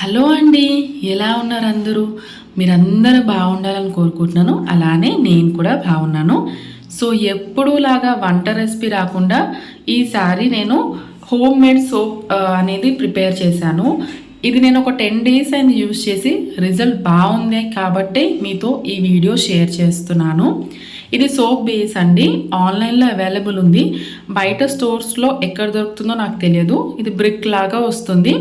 Hello అండి ఎలా ఉన్నారు అందరూ మీరందరూ బాగుండాలని కోరుకుంటున్నాను. అలానే నేను కూడా బాగున్నాను. సో ఎప్పుడూలాగా వంట రెసిపీ రాకుండా ఈసారి నేను హోమ్ మేడ్ సోప్ అనేది ప్రిపేర్ చేశాను. ఇది నేను ఒక టెన్ డేస్ అయింది యూజ్ చేసి రిజల్ట్ బాగుంది కాబట్టి మీతో ఈ వీడియో షేర్ చేస్తున్నాను. ఇది సోప్ బేస్ అండి. ఆన్లైన్లో అవైలబుల్ ఉంది. బయట స్టోర్స్లో ఎక్కడ దొరుకుతుందో నాకు తెలియదు. ఇది బ్రిక్ లాగా వస్తుంది.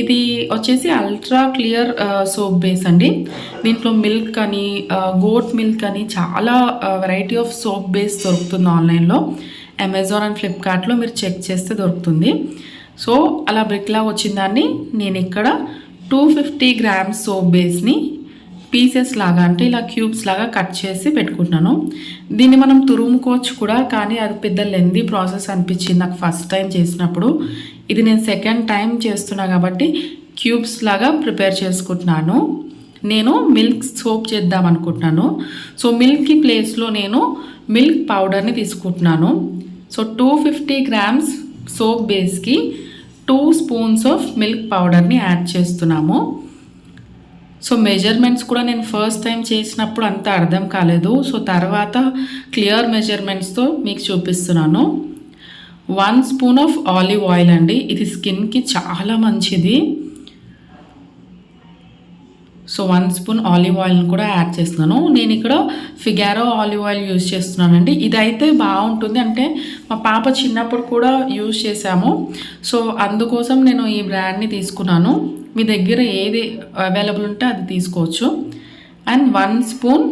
ఇది వచ్చేసి అల్ట్రా క్లియర్ సోప్ బేస్ అండి. దీంట్లో మిల్క్ అని గోట్ మిల్క్ అని చాలా వెరైటీ ఆఫ్ సోప్ బేస్ దొరుకుతుంది ఆన్లైన్లో అమెజాన్ అండ్ ఫ్లిప్కార్ట్లో మీరు చెక్ చేస్తే దొరుకుతుంది. సో అలా బ్రిక్లా వచ్చిన దాన్ని నేను ఇక్కడ టూ ఫిఫ్టీ గ్రామ్స్ సోప్ బేస్ని పీసెస్ లాగా అంటే ఇలా క్యూబ్స్ లాగా కట్ చేసి పెట్టుకుంటున్నాను. దీన్ని మనం తురుముకోవచ్చు కూడా కానీ అది పెద్ద లెందీ ప్రాసెస్ అనిపించింది నాకు ఫస్ట్ టైం చేసినప్పుడు. ఇది నేను సెకండ్ టైం చేస్తున్నా కాబట్టి క్యూబ్స్ లాగా ప్రిపేర్ చేసుకుంటున్నాను. నేను మిల్క్ సోప్ చేద్దాం అనుకుంటున్నాను. సో మిల్క్కి ప్లేస్లో నేను మిల్క్ పౌడర్ని తీసుకుంటున్నాను. So two fifty grams soap బేస్కి two spoons of milk పౌడర్ని యాడ్ చేస్తున్నాము. సో మెజర్మెంట్స్ కూడా నేను ఫస్ట్ టైం చేసినప్పుడు అంత అర్థం కాలేదు. సో తర్వాత క్లియర్ మెజర్మెంట్స్తో మీకు చూపిస్తున్నాను. One spoon of olive oil అండి. ఇది స్కిన్కి చాలా మంచిది. సో వన్ స్పూన్ ఆలివ్ ఆయిల్ని కూడా యాడ్ చేస్తున్నాను. నేను ఇక్కడ ఫిగారో ఆలివ్ ఆయిల్ యూజ్ చేస్తున్నానండి. ఇదైతే బాగుంటుంది. అంటే మా పాప చిన్నప్పుడు కూడా యూజ్ చేశాము. సో అందుకోసం నేను ఈ బ్రాండ్ని తీసుకున్నాను. మీ దగ్గర ఏది అవైలబుల్ ఉంటే అది తీసుకోవచ్చు. అండ్ వన్ స్పూన్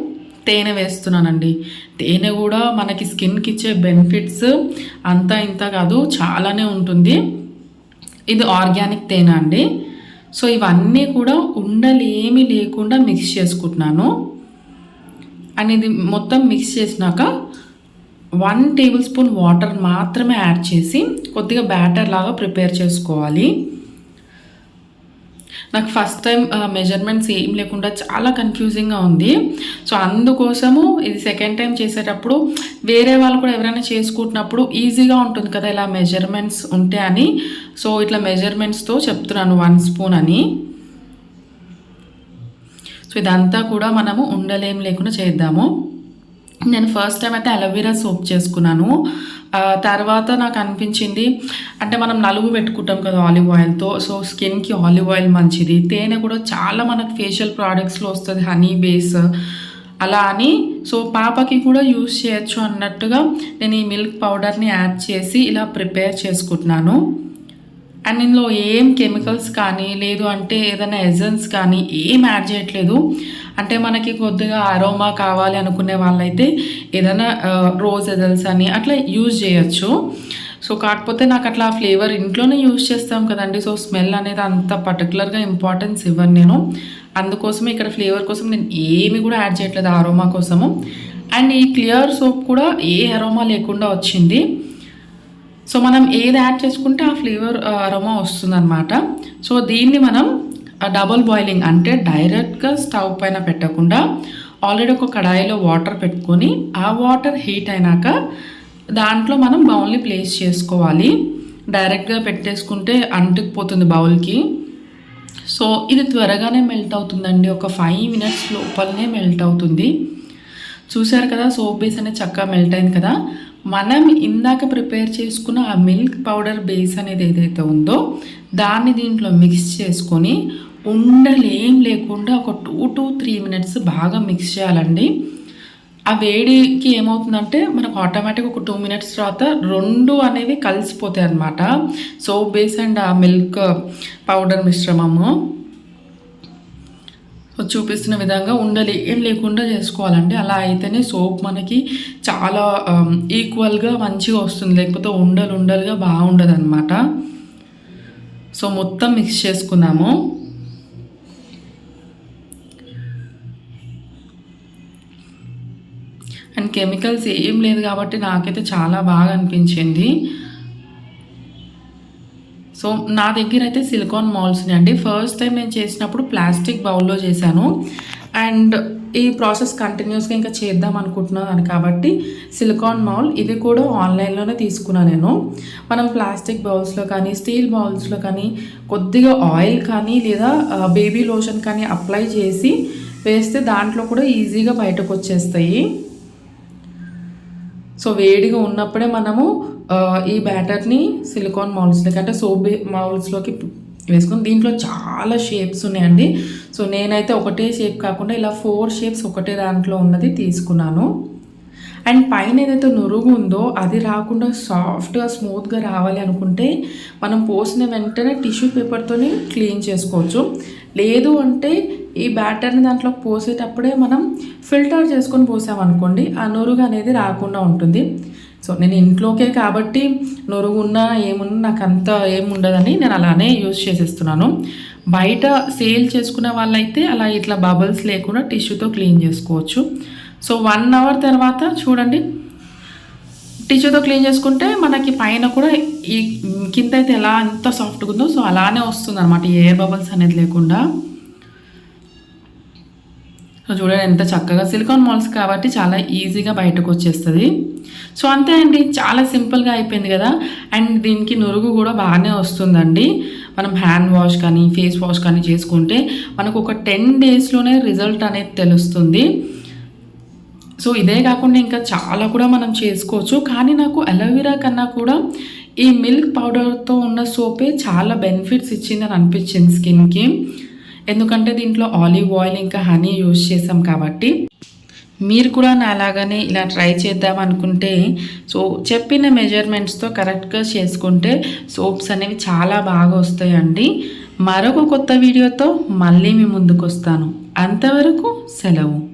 తేనె వేస్తున్నానండి. తేనె కూడా మనకి స్కిన్కి ఇచ్చే బెనిఫిట్స్ అంతా ఇంత కాదు. చాలానే ఉంటుంది. ఇది ఆర్గానిక్ తేనె అండి. సో ఇవన్నీ కూడా ఉండలేమి లేకుండా మిక్స్ చేసుకుంటున్నాను. అండ్ ఇది మొత్తం మిక్స్ చేసినాక వన్ టేబుల్ స్పూన్ వాటర్ మాత్రమే యాడ్ చేసి కొద్దిగా బ్యాటర్ లాగా ప్రిపేర్ చేసుకోవాలి. నాకు ఫస్ట్ టైం మెజర్మెంట్స్ ఏం లేకుండా చాలా కన్ఫ్యూజింగ్గా ఉంది. సో అందుకోసము ఇది సెకండ్ టైం చేసేటప్పుడు వేరే వాళ్ళు కూడా ఎవరైనా చేసుకుంటున్నప్పుడు ఈజీగా ఉంటుంది కదా ఇలా మెజర్మెంట్స్ ఉంటే అని. సో ఇట్లా మెజర్మెంట్స్తో చెప్తున్నాను వన్ స్పూన్ అని. సో ఇదంతా కూడా మనము ఉండలేం లేకుండా చేద్దాము. నేను ఫస్ట్ టైం అయితే అలోవెరా సోప్ చేసుకున్నాను. తర్వాత నాకు అనిపించింది అంటే మనం నలుగు పెట్టుకుంటాం కదా ఆలివ్ ఆయిల్తో సో స్కిన్కి ఆలివ్ ఆయిల్ మంచిది తేనె కూడా చాలా మనకు ఫేషియల్ ప్రోడక్ట్స్లో వస్తుంది హనీ బేస్ అలా అని. సో పాపకి కూడా యూస్ చేయొచ్చు అన్నట్టుగా నేను ఈ మిల్క్ పౌడర్ని యాడ్ చేసి ఇలా ప్రిపేర్ చేసుకుంటున్నాను. అండ్ ఇందులో ఏం కెమికల్స్ కానీ లేదు అంటే ఏదైనా ఎజెన్స్ కానీ ఏం యాడ్ చేయట్లేదు. అంటే మనకి కొద్దిగా అరోమా కావాలి అనుకునే వాళ్ళైతే ఏదైనా రోజ్ ఎజల్స్ అని అట్లా యూజ్ చేయొచ్చు. సో కాకపోతే నాకు అట్లా ఫ్లేవర్ ఇంట్లోనే యూజ్ చేస్తాం కదండి. సో స్మెల్ అనేది అంత పర్టికులర్గా ఇంపార్టెన్స్ ఇవ్వను నేను. అందుకోసమే ఇక్కడ ఫ్లేవర్ కోసం నేను ఏమి కూడా యాడ్ చేయట్లేదు అరోమా కోసము. అండ్ ఈ క్లియర్ సోప్ కూడా ఏ అరోమా లేకుండా వచ్చింది. సో మనం ఏది యాడ్ చేసుకుంటే ఆ ఫ్లేవర్ అరోమా వస్తుందన్నమాట. సో దీన్ని మనం డబుల్ బాయిలింగ్ అంటే డైరెక్ట్గా స్టవ్ పైన పెట్టకుండా ఆల్రెడీ ఒక కడాయిలో వాటర్ పెట్టుకొని ఆ వాటర్ హీట్ అయినాక దాంట్లో మనం బౌల్ని ప్లేస్ చేసుకోవాలి. డైరెక్ట్గా పెట్టేసుకుంటే అంటుకుపోతుంది బౌల్కి. సో ఇది త్వరగానే మెల్ట్ అవుతుందండి. ఒక ఫైవ్ మినిట్స్ లోపలనే మెల్ట్ అవుతుంది. చూసారు కదా సోప్ బేస్ అనేది చక్కగా మెల్ట్ అయింది కదా. మనం ఇందాక ప్రిపేర్ చేసుకున్న ఆ మిల్క్ పౌడర్ బేస్ అనేది ఏదైతే ఉందో దాన్ని దీంట్లో మిక్స్ చేసుకొని ఉండలేం లేకుండా ఒక టూ టు త్రీ మినిట్స్ బాగా మిక్స్ చేయాలండి. ఆ వేడికి ఏమవుతుందంటే మనకు ఆటోమేటిక్ ఒక టూ మినిట్స్ తర్వాత రెండు అనేవి కలిసిపోతాయి అన్నమాట. సోప్ బేస్ అండ్ ఆ మిల్క్ పౌడర్ మిశ్రమము. చూపిస్తున్న విధంగా ఉండలే ఏం లేకుండా చేసుకోవాలండి. అలా అయితేనే సోప్ మనకి చాలా ఈక్వల్గా మంచిగా వస్తుంది. లేకపోతే ఉండలు ఉండలుగా బాగుండదు అనమాట సో మొత్తం మిక్స్ చేసుకుందాము. అండ్ కెమికల్స్ ఏం లేదు కాబట్టి నాకైతే చాలా బాగా అనిపించింది. సో నా దగ్గర అయితే సిలికాన్ మాల్స్ని అండి. ఫస్ట్ టైం నేను చేసినప్పుడు ప్లాస్టిక్ బౌల్లో చేశాను. అండ్ ఈ ప్రాసెస్ కంటిన్యూస్గా ఇంకా చేద్దాం అనుకుంటున్నాను కాబట్టి సిలికాన్ మౌల్ ఇది కూడా ఆన్లైన్లోనే తీసుకున్నాను నేను. మనం ప్లాస్టిక్ బౌల్స్లో కానీ స్టీల్ బౌల్స్లో కానీ కొద్దిగా ఆయిల్ కానీ లేదా బేబీ లోషన్ కానీ అప్లై చేసి వేస్తే దాంట్లో కూడా ఈజీగా బయటకు వచ్చేస్తాయి. సో వేడిగా ఉన్నప్పుడే మనము ఈ బ్యాటర్ని సిలికాన్ మౌల్స్లోకి అంటే సోప్ మౌల్స్లోకి వేసుకుని దీంట్లో చాలా షేప్స్ ఉన్నాయండి. సో నేనైతే ఒకటే షేప్ కాకుండా ఇలా ఫోర్ షేప్స్ ఒకటే దాంట్లో ఉన్నది తీసుకున్నాను. అండ్ పైన ఏదైతే నురుగు ఉందో అది రాకుండా సాఫ్ట్గా స్మూత్గా రావాలి అనుకుంటే మనం పోసిన వెంటనే టిష్యూ పేపర్తోనే క్లీన్ చేసుకోవచ్చు. లేదు అంటే ఈ బ్యాటర్ని దాంట్లో పోసేటప్పుడే మనం ఫిల్టర్ చేసుకొని పోసామనుకోండి ఆ నురుగు అనేది రాకుండా ఉంటుంది. సో నేను ఇంట్లోకే కాబట్టి నురుగు ఉన్నా ఏమున్నా నాకు అంత ఏముండదని నేను అలానే యూజ్ చేసేస్తున్నాను. బయట సేల్ చేసుకునే వాళ్ళైతే అలా ఇట్లా బబుల్స్ లేకుండా టిష్యూతో క్లీన్ చేసుకోవచ్చు. సో వన్ అవర్ తర్వాత చూడండి టిష్యూతో క్లీన్ చేసుకుంటే మనకి పైన కూడా ఈ కింద అయితే ఎలా ఎంత సాఫ్ట్గా ఉందో సో అలానే వస్తుంది అనమాట ఎయిర్ బబుల్స్ అనేది లేకుండా. సో చూడండి ఎంత చక్కగా సిలికాన్ మాల్స్ కాబట్టి చాలా ఈజీగా బయటకు వచ్చేస్తుంది. సో అంతే అండి చాలా సింపుల్గా అయిపోయింది కదా. అండ్ దీనికి నురుగు కూడా బాగానే వస్తుందండి. మనం హ్యాండ్ వాష్ కానీ ఫేస్ వాష్ కానీ చేసుకుంటే మనకు ఒక టెన్ డేస్లోనే రిజల్ట్ అనేది తెలుస్తుంది. సో ఇదే కాకుండా ఇంకా చాలా కూడా మనం చేసుకోవచ్చు. కానీ నాకు అలోవెరా కన్నా కూడా ఈ మిల్క్ పౌడర్తో ఉన్న సోపే చాలా బెనిఫిట్స్ ఇచ్చిందని అనిపించింది స్కిన్కి. ఎందుకంటే దీంట్లో ఆలివ్ ఆయిల్ ఇంకా హనీ యూజ్ చేసాం కాబట్టి. మీరు కూడా నా అలాగనే ఇలా ట్రై చేద్దాం అనుకుంటే సో చెప్పిన మెజర్మెంట్స్తో కరెక్ట్గా చేసుకుంటే సోప్స్ అనేవి చాలా బాగా వస్తాయండి. మరొక కొత్త వీడియోతో మళ్ళీ మీ ముందుకు వస్తాను అంతవరకు సెలవు.